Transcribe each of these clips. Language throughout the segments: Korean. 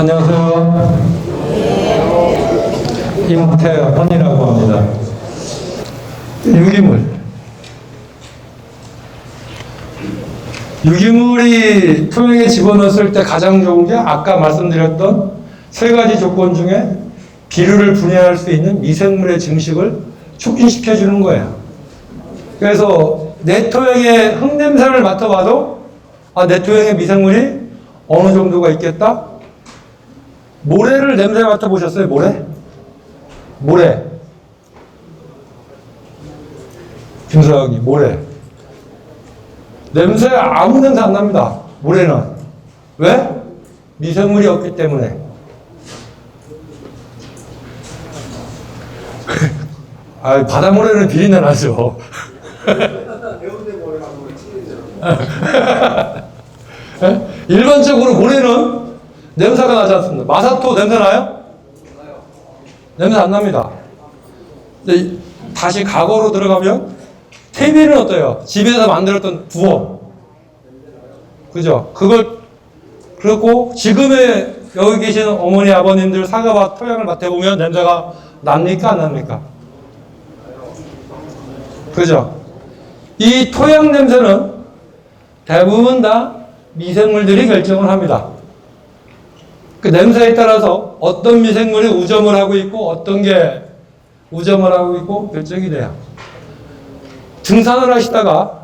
안녕하세요. 임태헌이라고 합니다. 유기물. 유기물이 토양에 집어넣었을 때 가장 좋은 게 아까 말씀드렸던 세 가지 조건 중에 비료를 분해할 수 있는 미생물의 증식을 촉진시켜 주는 거예요. 그래서 내 토양의 흙냄새를 맡아봐도 아, 내 토양에 미생물이 어느 정도가 있겠다? 모래를 냄새 맡아보셨어요? 모래? 모래. 김서영이 모래. 냄새 아무 냄새 안 납니다. 모래는. 왜? 미생물이 없기 때문에. 아, 바다 모래는 비린내 나죠. 예? 일반적으로 모래는 냄새가 나지 않습니다. 마사토 냄새 나요? 냄새 안 납니다. 다시 과거로 들어가면 태비는 어때요? 집에서 만들었던 부엌. 그죠? 그걸 그렇고 지금의 여기 계신 어머니 아버님들 사과밭 토양을 맡아보면 냄새가 납니까 안 납니까? 그죠? 이 토양 냄새는 대부분 다 미생물들이 결정을 합니다. 그 냄새에 따라서 어떤 미생물이 우점을 하고 있고 어떤 게 우점을 하고 있고 결정이 돼요. 등산을 하시다가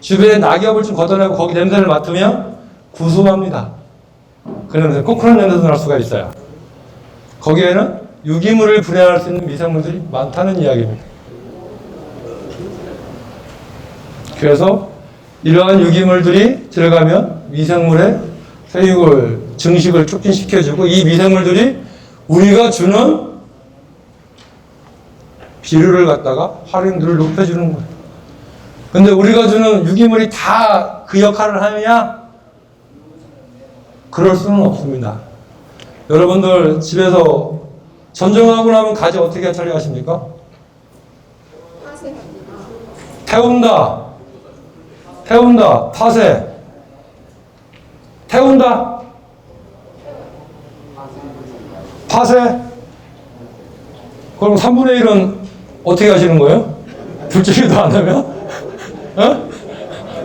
주변에 낙엽을 좀 걷어내고 거기 냄새를 맡으면 구수합니다. 그 냄새, 꼭 그런 냄새도 날 수가 있어요. 거기에는 유기물을 분해할 수 있는 미생물들이 많다는 이야기입니다. 그래서 이러한 유기물들이 들어가면 미생물의 세육을 증식을 촉진시켜주고 이 미생물들이 우리가 주는 비료를 갖다가 활용도를 높여주는 거예요. 근데 우리가 주는 유기물이 다 그 역할을 하느냐? 그럴 수는 없습니다. 여러분들 집에서 전정하고 나면 가지 어떻게 처리하십니까? 태운다. 태운다. 파쇄. 태운다. 파쇄. 그럼 3분의 1은 어떻게 하시는 거예요? 둘째기도 안 하면? 어?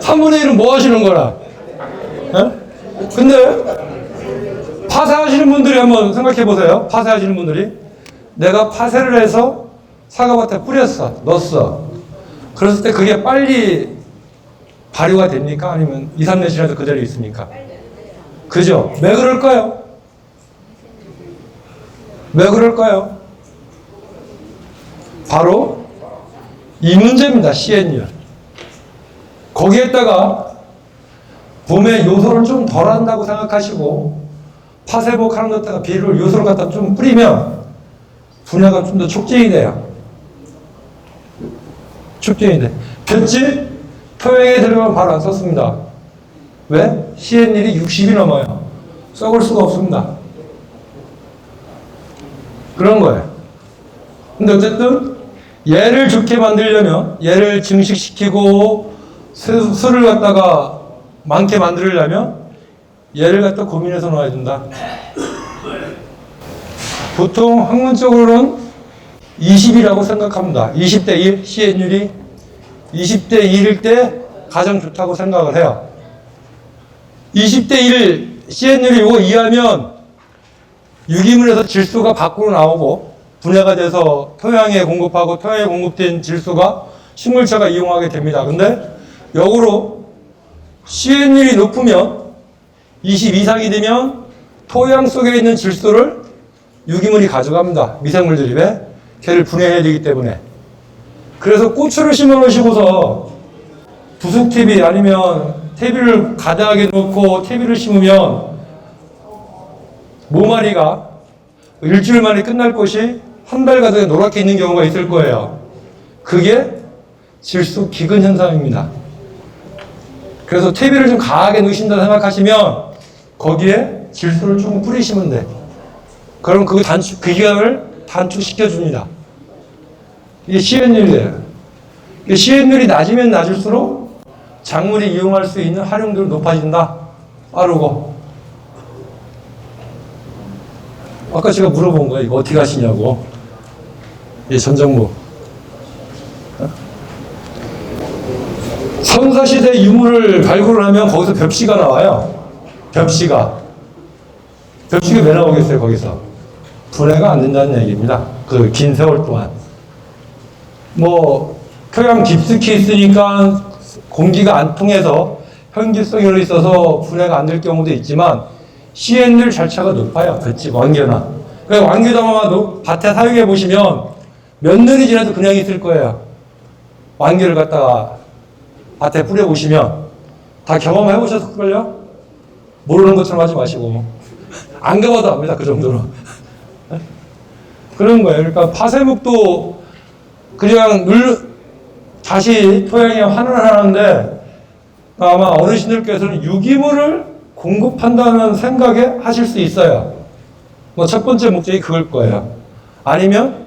3분의 1은 뭐 하시는 거라? 어? 근데 파쇄하시는 분들이 한번 생각해 보세요. 파쇄하시는 분들이 내가 파쇄를 해서 사과밭에 뿌렸어. 넣었어. 그랬을 때 그게 빨리 발효가 됩니까? 아니면 2, 3년 지나도 그대로 있습니까? 그죠? 왜 그럴까요? 왜 그럴까요? 바로 이 문제입니다. CN율. 거기에다가 봄에 요소를 좀 덜 한다고 생각하시고 하는 데다가 비료를 요소를 갖다 좀 뿌리면 분야가 좀 더 촉진이 돼요. 촉진이 돼. 볕집 토양에 들어가면 바로 안 썼습니다. 왜? CN율이 60이 넘어요. 썩을 수가 없습니다. 그런 거예요. 근데 어쨌든 얘를 좋게 만들려면 얘를 증식시키고 수- 술을 갖다가 많게 만들려면 얘를 갖다 고민해서 넣어야 된다. 보통 학문적으로는 20이라고 생각합니다. 20대 1 CN율이 20대 1일 때 가장 좋다고 생각을 해요. 20대 1 CN율이 이거 이하면 유기물에서 질소가 밖으로 나오고 분해가 돼서 토양에 공급하고 토양에 공급된 질소가 식물체가 이용하게 됩니다. 근데 역으로 CN율이 높으면 20 이상이 되면 토양 속에 있는 질소를 유기물이 가져갑니다. 미생물들이 왜? 걔를 분해해야 되기 때문에. 그래서 고추를 심어 놓으시고서 부숙 TV 아니면 TV를 가득하게 놓고 TV를 심으면 모마리가 일주일 만에 끝날 것이 한 달 가득 노랗게 있는 경우가 있을 거예요. 그게 질소 기근 현상입니다. 그래서 TV를 좀 강하게 넣으신다 생각하시면 거기에 질소를 좀 뿌리시면 돼. 그럼 그 단축, 그 기간을 단축시켜 줍니다. 이게 시연율이에요. 이게 시연율이 낮으면 낮을수록 작물이 이용할 수 있는 활용도가 높아진다. 빠르고. 아까 제가 물어본 거예요. 이거 어떻게 하시냐고. 이 전정무. 어? 선사시대 유물을 발굴을 하면 거기서 벽시가 나와요. 벽시가. 벽시가 왜 나오겠어요, 거기서? 분해가 안 된다는 얘기입니다. 그 긴 세월 동안. 뭐, 토양 깊숙이 있으니까 공기가 안 통해서 현기성이 있어서 분해가 안 될 경우도 있지만 CN율 절차가 높아요. 볏짚 완교나. 그래서 완교담아마 밭에 사용해 보시면 몇 년이 지나도 그냥 있을 거예요. 완교를 갖다가 밭에 뿌려 보시면 다 경험해 보셨을걸요? 모르는 것처럼 하지 마시고 안 가봐도 압니다. 그 정도로. 그런 거예요. 그러니까 파쇄목도 그냥 늘 다시 토양에 환원을 하는데 아마 어르신들께서는 유기물을 공급한다는 생각에 하실 수 있어요. 뭐 첫 번째 목적이 그걸 거예요. 아니면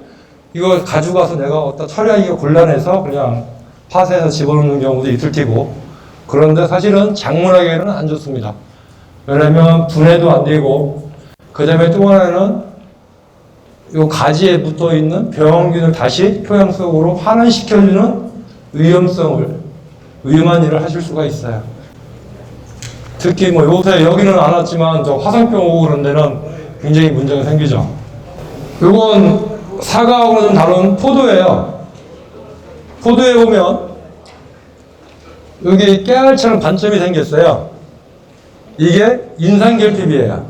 이거 가져가서 내가 어디다 처리하기가 곤란해서 그냥 파쇄해서 집어넣는 경우도 있을 테고 그런데 사실은 작물에게는 안 좋습니다. 왜냐면 분해도 안 되고 그 다음에 또 하나는 요 가지에 붙어 있는 병원균을 다시 토양 속으로 환원시켜주는 위험성을 위험한 일을 하실 수가 있어요. 특히 뭐 요새 여기는 안 왔지만 저 화상병 오고 그런 데는 굉장히 문제가 생기죠. 요건 사과하고 좀 다른 포도예요. 포도에 보면 여기 깨알처럼 반점이 생겼어요. 이게 인산 결핍이에요.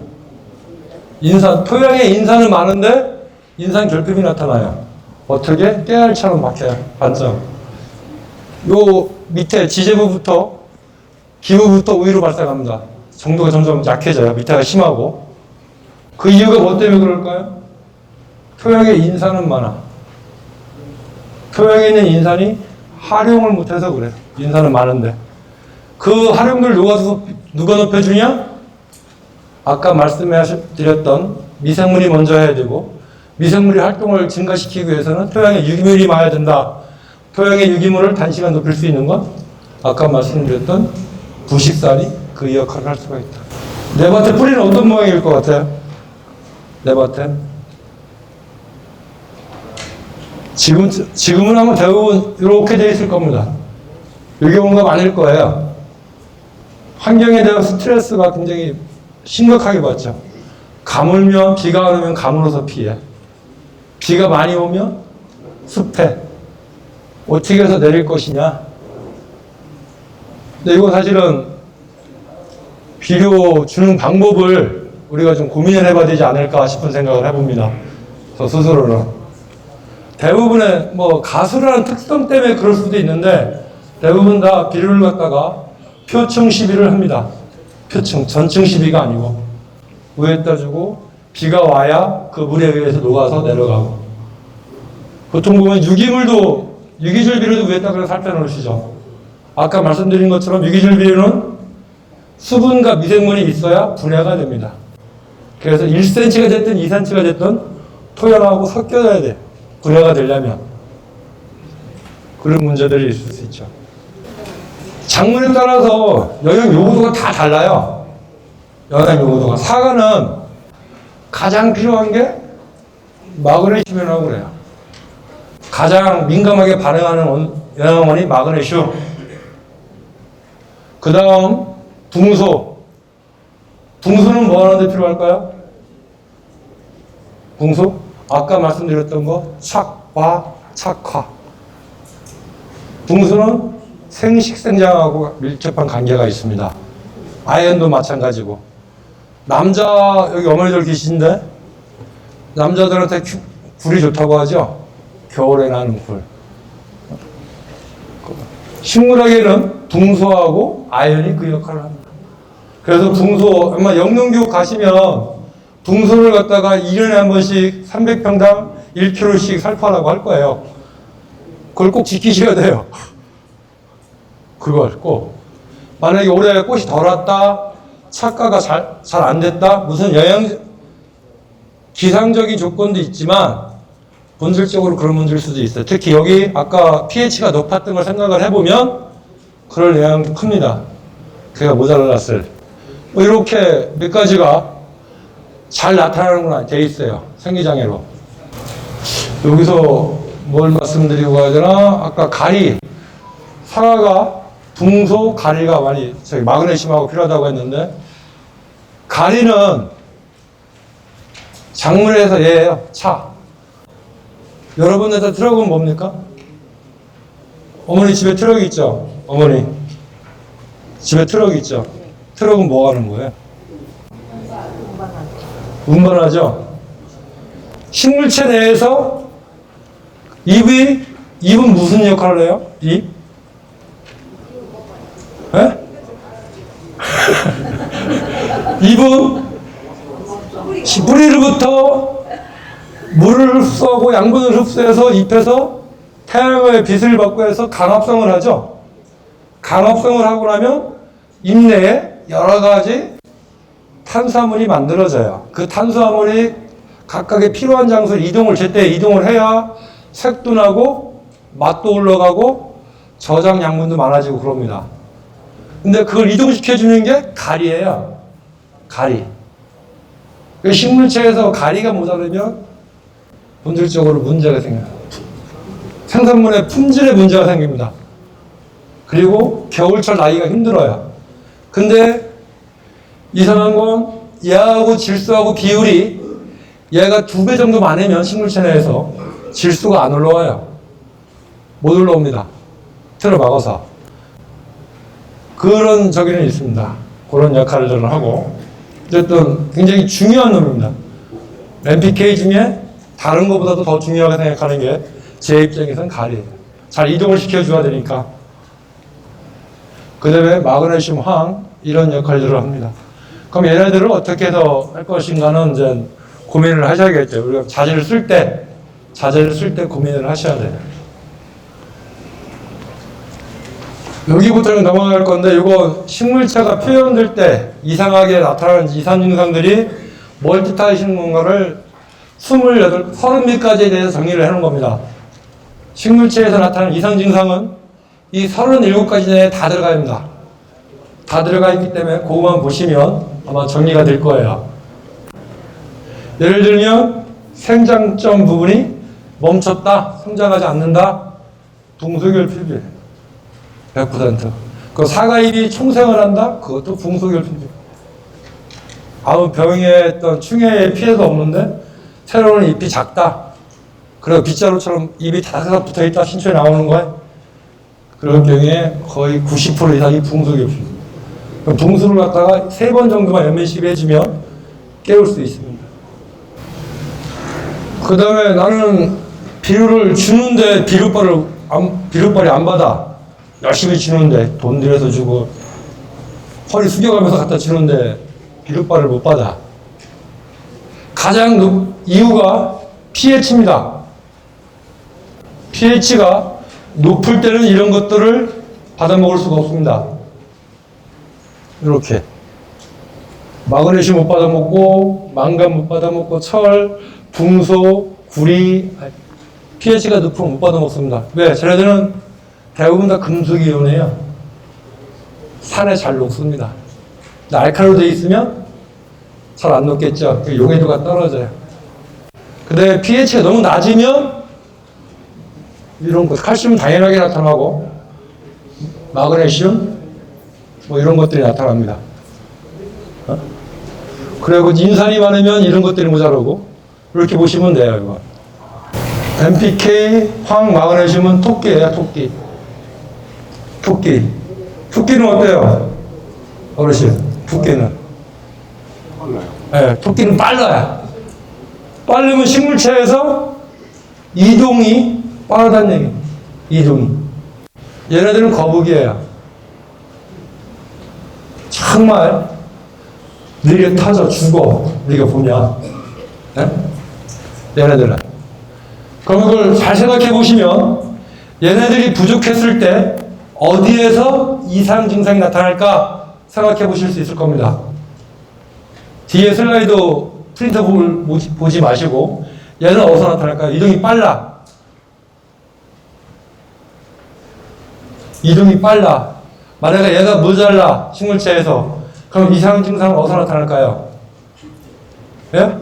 인산 토양에 인산은 많은데 인산 결핍이 나타나요. 어떻게 깨알처럼 막혀요. 반점. 요 밑에 지제부부터 기부부터 우위로 발생합니다. 정도가 점점 약해져요. 밑에가 심하고. 그 이유가 뭐 때문에 그럴까요? 토양에 인산은 많아. 토양에 있는 인산이 활용을 못해서 그래요. 인산은 많은데. 그 활용도를 누가, 누가 높여주냐? 아까 말씀드렸던 미생물이 먼저 해야 되고, 미생물의 활동을 증가시키기 위해서는 토양에 유기물이 많아야 된다. 토양의 유기물을 단시간 높일 수 있는 건 아까 말씀드렸던 부식살이 그 역할을 할 수가 있다. 내 밭에 뿌리는 어떤 모양일 것 같아요? 내 밭에? 지금, 지금은 아마 대부분 이렇게 되어 있을 겁니다. 이게 뭔가 많을 거예요. 환경에 대한 스트레스가 굉장히 심각하게 받죠. 가물면, 비가 오면 가물어서 피해. 비가 많이 오면 습해. 어떻게 해서 내릴 것이냐. 근데 이거 사실은 비료 주는 방법을 우리가 좀 고민을 해봐야 되지 않을까 싶은 생각을 해봅니다. 저 스스로는. 대부분의 뭐 가수라는 특성 때문에 그럴 수도 있는데 대부분 다 비료를 갖다가 표층 시비를 합니다. 표층, 전층 시비가 아니고 위에다 주고 비가 와야 그 물에 의해서 녹아서 내려가고 보통 보면 유기물도 유기질 비료도 위에다 그냥 살펴 놓으시죠. 아까 말씀드린 것처럼 유기질 비료는 수분과 미생물이 있어야 분해가 됩니다. 그래서 1cm가 됐든 2cm가 됐든 토양하고 섞여야 돼. 분해가 되려면. 그런 문제들이 있을 수 있죠. 작물에 따라서 영양 요구도가 다 달라요. 영양 요구도가. 사과는 가장 필요한 게 마그네슘이라고 그래요. 가장 민감하게 반응하는 영양원이 마그네슘. 그 다음 붕소. 붕소는 뭐 하는데 필요할까요? 붕소? 아까 말씀드렸던 거 착화, 착화. 붕소는 생식생장하고 밀접한 관계가 있습니다. 아연도 마찬가지고. 남자 여기 어머니들 계신데 남자들한테 큐- 굴이 좋다고 하죠. 겨울에 나는 굴. 식물학에는 붕소하고 아연이 그 역할을 합니다. 그래서 붕소 아마 영농교육 가시면 붕소를 갖다가 1년에 한 번씩 300평당 1kg씩 살포하라고 할 거예요. 그걸 꼭 지키셔야 돼요. 그걸 꼭. 만약에 올해 꽃이 덜 왔다, 착과가 잘, 잘 안 됐다, 무슨 영양, 기상적인 조건도 있지만, 본질적으로 그런 문제일 수도 있어요. 특히 여기 아까 pH가 높았던 걸 생각을 해보면, 그럴 영향도 큽니다. 그가 모자랐을. 뭐 이렇게 몇 가지가 잘 나타나는구나 돼 있어요. 생리장애로. 여기서 뭘 말씀드리고 가야 되나? 아까 가리. 사과가 붕소 가리가 많이 저기 마그네슘하고 필요하다고 했는데 가리는 작물에서 얘예요. 차. 여러분들 트럭은 뭡니까? 어머니 집에 트럭 있죠? 어머니. 집에 트럭 있죠? 트럭은 뭐 하는 거예요? 운반하죠? 식물체 내에서 잎이, 잎은 무슨 역할을 해요? 잎? 에? 잎은 뿌리로부터 물을 흡수하고 양분을 흡수해서 잎에서 태양의 빛을 받고 해서 강합성을 하죠. 강합성을 하고 나면 잎 내에 여러 가지 탄수화물이 만들어져요. 그 탄수화물이 각각의 필요한 장소에 이동을 제때 이동을 해야 색도 나고 맛도 올라가고 저장 양분도 많아지고 그럽니다. 근데 그걸 이동시켜 주는 게 가리예요. 가리. 그 식물체에서 가리가 모자르면 본질적으로 문제가 생겨요. 생산물의 품질에 문제가 생깁니다. 그리고 겨울철 나기가 힘들어요. 근데 이상한 건 얘하고 질소하고 비율이 얘가 두 배 정도 많으면 식물체 내에서 질소가 안 올라와요. 못 올라옵니다. 틀어 막아서. 그런 저기는 있습니다. 그런 역할을 저는 하고. 어쨌든 굉장히 중요한 놈입니다. MPK 중에 다른 것보다도 더 중요하게 생각하는 게 제 입장에서는 가리예요. 잘 이동을 시켜줘야 되니까. 그 다음에 마그네슘, 황, 이런 역할들을 합니다. 그럼 얘네들을 어떻게 더할 것인가는 이제 고민을 하셔야겠죠. 우리가 자재를 쓸 때, 자재를 쓸 때 고민을 하셔야 돼요. 여기부터는 넘어갈 건데, 이거 식물체가 표현될 때 이상하게 나타나는 이상 증상들이 멀티타이신 뭔가를 28, 30개까지에 대해서 정리를 해놓은 겁니다. 식물체에서 나타나는 이상 증상은 이 37가지 내에 다 들어가 있습니다. 다 들어가 있기 때문에 그거만 보시면 아마 정리가 될 거예요. 예를 들면 생장점 부분이 멈췄다, 성장하지 않는다, 붕소결 필비 100%. 그 사과잎이 총생을 한다, 그것도 붕소결 필비. 아무 병에 어떤 충해에 피해도 없는데 새로운 잎이 작다. 그리고 빗자루처럼 입이 다다닥 붙어 있다 신초에 나오는 거예요. 그럴 경우에 거의 90% 이상이. 그럼 붕수를 갖다가 세 번 정도만 연면식 해주면 깨울 수 있습니다. 그 다음에 나는 비료를 주는데 비료발을 안, 비료발이 안 받아. 열심히 주는데 돈 들여서 주고 허리 숙여가면서 갖다 주는데 비료발을 못 받아. 가장 높, 이유가 pH입니다. pH가 높을 때는 이런 것들을 받아 먹을 수가 없습니다. 이렇게 마그네슘 못 받아 먹고 망간 못 받아 먹고 철, 붕소, 구리 pH가 높으면 못 받아 먹습니다. 왜? 쟤네들은 대부분 다 금속이온이에요. 산에 잘 녹습니다. 알칼로 돼 있으면 잘 안 녹겠죠. 그 용해도가 떨어져요. 근데 pH가 너무 낮으면 이런 거 칼슘 당연하게 나타나고 마그네슘 뭐 이런 것들이 나타납니다. 어? 그리고 인산이 많으면 이런 것들이 모자라고 이렇게 보시면 돼요. 이거. NPK, 황, 마그네슘은 토끼예요. 토끼. 토끼. 토끼는 어때요? 어르신, 토끼는. 네, 토끼는 빨라요. 빠르면 식물체에서 이동이 빠르다는 얘기예요. 이동이. 얘네들은 거북이에요. 정말 느려 타져 죽어. 우리가 보면. 네? 얘네들은. 그럼 그걸 잘 생각해 보시면 얘네들이 부족했을 때 어디에서 이상 증상이 나타날까 생각해 보실 수 있을 겁니다. 뒤에 슬라이드 프린터 보지, 보지 마시고 얘는 어디서 나타날까요? 이동이 빨라. 이동이 빨라. 만약에 얘가 모자라 식물체에서 그럼 이상 증상은 어디서 나타날까요? 예?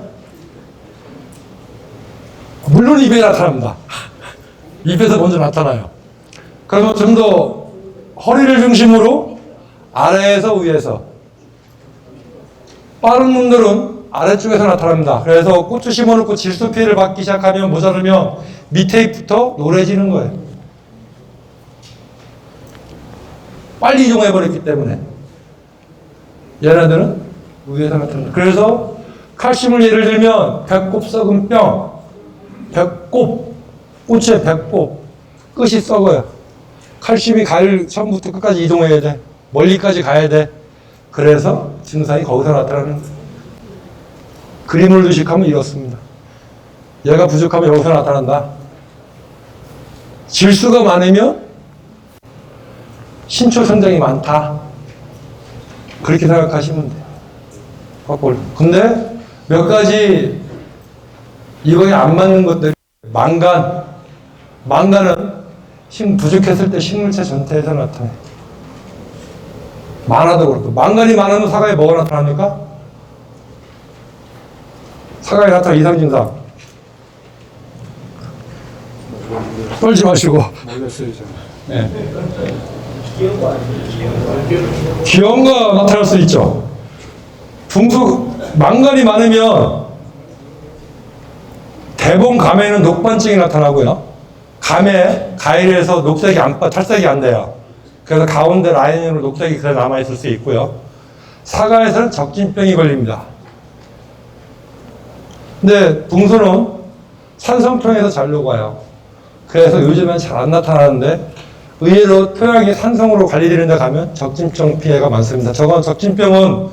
물론 입에 나타납니다. 입에서 먼저 나타나요. 그러면 좀 더 허리를 중심으로 아래에서 위에서 빠른 놈들은 아래쪽에서 나타납니다. 그래서 고추 심어놓고 질소 피해를 받기 시작하면 모자르면 밑에 잎부터 노래지는 거예요. 빨리 이동해버렸기 때문에. 얘네들은 위에서 나타납니다. 그래서 칼슘을 예를 들면 배꼽 썩은 뼈, 배꼽, 꽃의 배꼽, 끝이 썩어요. 칼슘이 가일 처음부터 끝까지 이동해야 돼. 멀리까지 가야 돼. 그래서 증상이 거기서 나타나는. 그림을 주식하면 이렇습니다. 얘가 부족하면 여기서 나타난다. 질수가 많으면 신초 성장이 많다. 그렇게 생각하시면 돼요. 거꾸로. 근데 몇 가지 이거에 안 맞는 것들 망간 망간은 힘 부족했을 때 식물체 전체에서 나타나요. 많아도 그렇고 망간이 많으면 사과에 뭐가 나타납니까? 사과에 나타난 이상 증상 떨지 마시고 몰랐어요, 저는. 기형과 나타날 수 있죠. 붕소 망간이 많으면 대봉 감에는 녹반증이 나타나고요. 감에 가일에서 녹색이 안 빠, 탈색이 안 돼요. 그래서 가운데 라인으로 녹색이 그래 남아 있을 수 있고요. 사과에서는 적진병이 걸립니다. 근데 붕소는 산성통에서 잘 녹아요. 그래서 요즘엔 잘 안 나타나는데 의외로 토양이 산성으로 관리되는 데 가면 적진병 피해가 많습니다. 저건 적진병은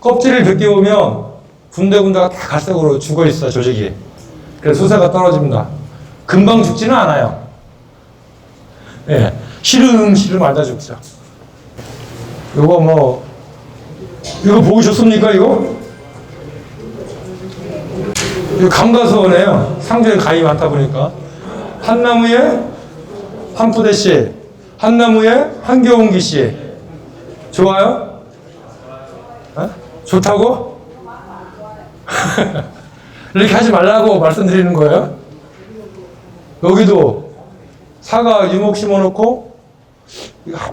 껍질을 벗겨보면 군데군데가 다 갈색으로 죽어 있어요, 조직이. 그래서 수세가 떨어집니다. 금방 죽지는 않아요. 예. 시름시름 앉아 죽죠. 요거 뭐, 이거 보기 좋습니까, 이거? 이거 감가수원이에요. 상주에 가위 많다 보니까. 한 나무에 한 푸대 씨, 한 나무에 한 겨운기 씨. 좋아요? 어? 좋다고? 이렇게 하지 말라고 말씀드리는 거예요. 여기도 사과 유목 심어놓고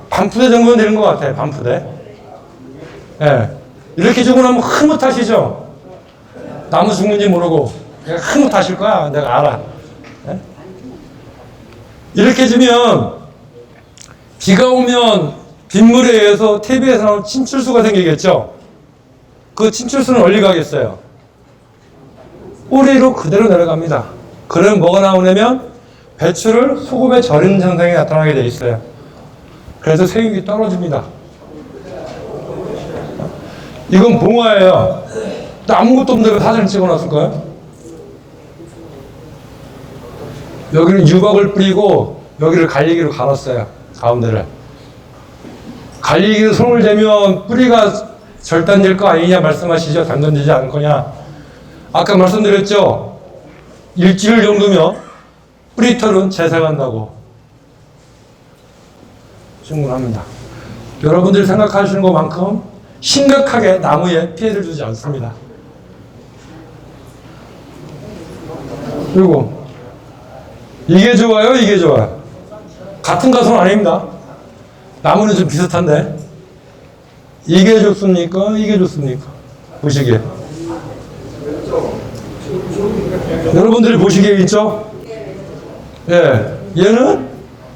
반푸대 정도는 되는 것 같아요. 반푸대. 예. 이렇게 주고 나면 흐뭇하시죠? 나무 죽는지 모르고 내가 흐뭇하실 거야. 내가 알아. 예? 이렇게 주면 비가 오면 빗물에 의해서 TV에서 나온 침출수가 생기겠죠? 그 침출수는 어디 가겠어요? 뿌리로 그대로 내려갑니다. 그러면 뭐가 나오냐면 배추를 소금에 절이는 현상이 나타나게 돼 있어요. 그래서 생육이 떨어집니다. 이건 봉화예요. 또 아무것도 없는데 왜 사진을 찍어놨을 거예요? 여기는 유박을 뿌리고 여기를 갈리기로 갈았어요. 가운데를. 갈리기로 손을 대면 뿌리가 절단될 거 아니냐 말씀하시죠? 단단되지 않을 거냐? 아까 말씀드렸죠? 일주일 정도면 뿌리털은 재생한다고. 충분합니다. 여러분들이 생각하시는 것만큼 심각하게 나무에 피해를 주지 않습니다. 그리고 이게 좋아요, 이게 좋아요. 같은 가수는 아닙니다. 나무는 좀 비슷한데 이게 좋습니까? 이게 좋습니까? 보시기에 여러분들이 보시기에 있죠? 예, 얘는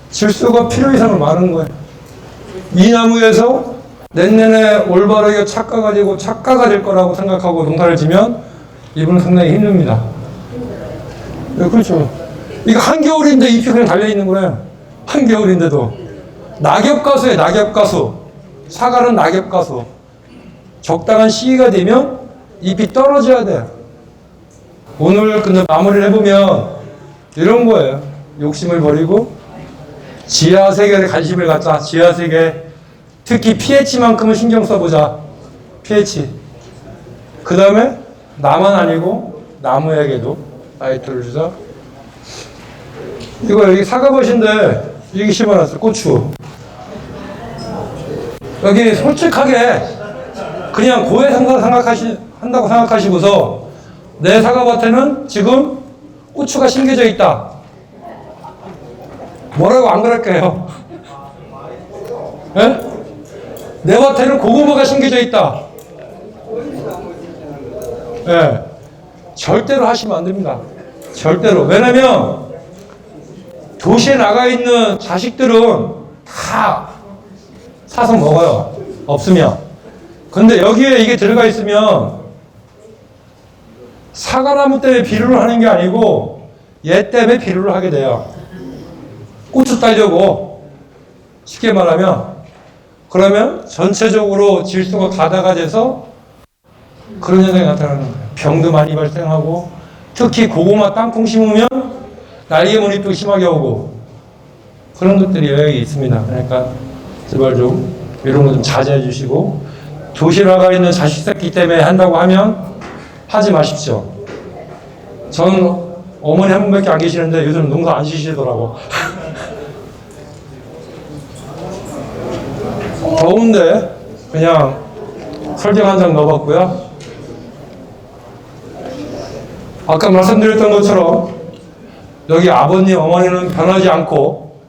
질소가 필요 이상으로 많은 거예요. 이 나무에서 내년에 올바르게 착가가 되고 착가가 될 거라고 생각하고 농사를 지면 이분은 상당히 힘듭니다. 네, 그렇죠. 이거 한겨울인데 잎이 그냥 달려있는 거예요. 한겨울인데도. 낙엽가수에 낙엽가수. 사과는 낙엽가수. 적당한 시기가 되면 잎이 떨어져야 돼요. 오늘 근데 마무리를 해보면 이런 거예요. 욕심을 버리고 지하 세계에 관심을 갖자. 지하 세계. 특히 pH만큼은 신경 써보자. pH. 그 다음에 나만 아니고 나무에게도 라이트를 주자. 이거 여기 사과밭인데 여기 심어놨어. 고추. 여기 솔직하게 그냥 고해 생각 생각하시 한다고 생각하시고서 내 사과밭에는 지금 고추가 심겨져 있다. 뭐라고 안 그럴까요? 예? 내 밭에는 고구마가 심겨져 있다. 예. 절대로 하시면 안 됩니다. 절대로. 왜냐면 도시에 나가 있는 자식들은 다 사서 먹어요. 없으면. 근데 여기에 이게 들어가 있으면 사과나무 때문에 비료를 하는 게 아니고 얘 때문에 비료를 하게 돼요. 고추 따려고 쉽게 말하면 그러면 전체적으로 질소가 가다가 돼서 그런 현상이 나타나는 거예요. 병도 많이 발생하고 특히 고구마 땅콩 심으면 날개 무늬도 심하게 오고 그런 것들이 여기 있습니다. 그러니까 제발 좀 이런 거 좀 자제해 주시고 도시에 나가 있는 자식 새끼 때문에 한다고 하면 하지 마십시오. 저는 어머니 한 분밖에 안 계시는데 요즘 농사 안 지시더라고. 더운데 그냥 설정 한장 넣어봤고요. 아까 말씀드렸던 것처럼 여기 아버님, 어머니는 변하지 않고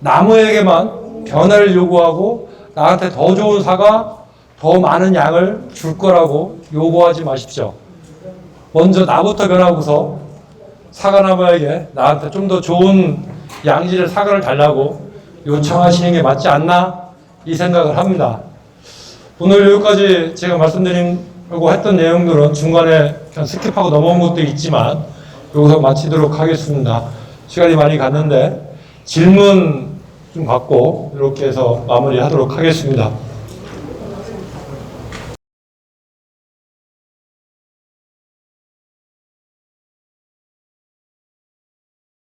나무에게만 변화를 요구하고 나한테 더 좋은 사과, 더 많은 양을 줄 거라고 요구하지 마십시오. 먼저 나부터 변하고서 사과나무에게 나한테 좀 더 좋은 양질의 사과를 달라고 요청하시는 게 맞지 않나 이 생각을 합니다. 오늘 여기까지 제가 말씀드리려고 했던 내용들은 중간에 그냥 스킵하고 넘어온 것도 있지만 여기서 마치도록 하겠습니다. 시간이 많이 갔는데 질문 좀 받고 이렇게 해서 마무리하도록 하겠습니다.